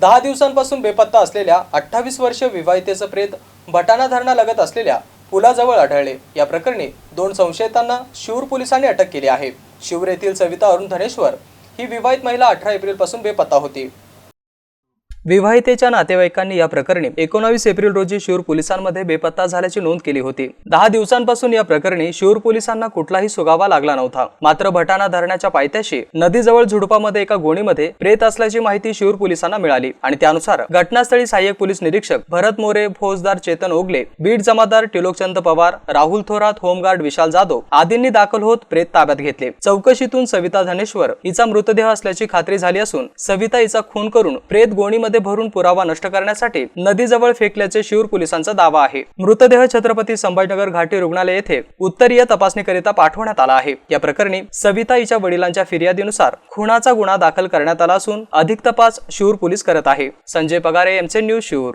दहा दिवसांपासून बेपत्ता असलेल्या अठ्ठावीस वर्षीय विवाहितेचं प्रेत भटाणा धरणालगत असलेल्या पुलाजवळ आढळले. या प्रकरणी दोन संशयितांना शिवूर पोलिसांनी अटक केली आहे. शिवूर येथील सविता अरुण धनेश्वर ही विवाहित महिला अठरा एप्रिलपासून बेपत्ता होती. विवाहितेच्या नातेवाईकांनी या प्रकरणी एकोणावीस एप्रिल रोजी शिऊर पोलिसांमध्ये बेपत्ता झाल्याची नोंद केली होती. दहा दिवसांपासून या प्रकरणी शिऊर पोलिसांना कुठलाही सुगावा लागला नव्हता. मात्र भटाणा धरणाच्या पायथ्याशी नदीजवळ झुडपामध्ये एका गोणीमध्ये प्रेत असल्याची माहिती शिऊर पोलिसांना मिळाली आणि त्यानुसार घटनास्थळी सहाय्यक पोलीस निरीक्षक भरत मोरे फौजदार चेतन ओगले बीड जमादार टिलोकचंद पवार राहुल थोरात होमगार्ड विशाल जाधव आदींनी दाखल होत प्रेत ताब्यात घेतले. चौकशीतून सविता धनेश्वर हिचा मृतदेह असल्याची खात्री झाली असून सविता हिचा खून करून प्रेत गोणीमध्ये भरून पुरावा नष्ट करण्यासाठी नदीजवळ फेकल्याचे शिऊर पोलिसांचा दावा आहे. मृतदेह छत्रपती संभाजीनगर घाटी रुग्णालय येथे उत्तरीय तपासणीकरिता पाठवण्यात आला आहे. या प्रकरणी सविता हिच्या वडिलांच्या फिर्यादीनुसार खुनाचा गुन्हा दाखल करण्यात आला असून अधिक तपास शिऊर पोलीस करत आहे. संजय पगारे एमचे न्यूज शिऊर